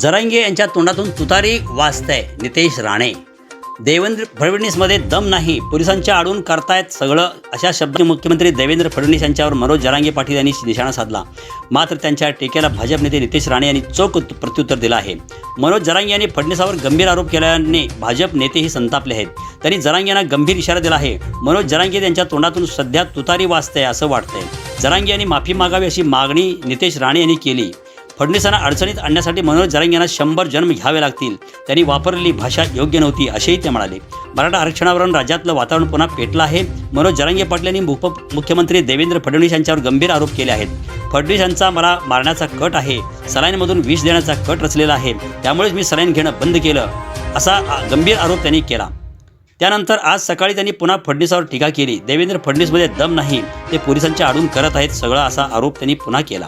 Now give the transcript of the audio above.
जरांगे यांच्या तोंडातून तुतारी वाचतंय नितेश राणे. देवेंद्र फडणवीसमध्ये दम नाही. पोलिसांच्या आडून करतायत सगळं. अशा शब्द मुख्यमंत्री देवेंद्र फडणवीस यांच्यावर मनोज जरांगे पाटील यांनी निशाणा साधला. मात्र त्यांच्या टेक्याला भाजप नेते नितेश राणे यांनी चोख प्रत्युत्तर दिलं आहे. मनोज जरांगे यांनी फडणवीसावर गंभीर आरोप केल्याने भाजप नेतेही संतापले आहेत. त्यांनी जरांगे यांना गंभीर इशारा दिला आहे. मनोज जरांगे यांच्या तोंडातून सध्या तुतारी वाचतंय असं वाटतंय. जरांगे यांनी माफी मागावी अशी मागणी नितेश राणे यांनी केली. फडणवीसांना अडचणीत आणण्यासाठी मनोज जरांगे यांना शंभर जन्म घ्यावे लागतील. त्यांनी वापरलेली भाषा योग्य नव्हती असेही ते म्हणाले. मराठा आरक्षणावरून राज्यातलं वातावरण पुन्हा पेटलं आहे. मनोज जरांगे पाटील यांनी उप मुख्यमंत्री देवेंद्र फडणवीस यांच्यावर गंभीर आरोप केले आहेत. फडणवीस यांचा मला मारण्याचा कट आहे. सलाईनमधून विष देण्याचा कट रचलेला आहे. त्यामुळेच मी सलाईन घेणं बंद केलं असा गंभीर आरोप त्यांनी केला. त्यानंतर आज सकाळी त्यांनी पुन्हा फडणवीसावर टीका केली. देवेंद्र फडणवीसमध्ये दम नाही. ते पोलिसांच्या आडून करत आहेत सगळा असा आरोप त्यांनी पुन्हा केला.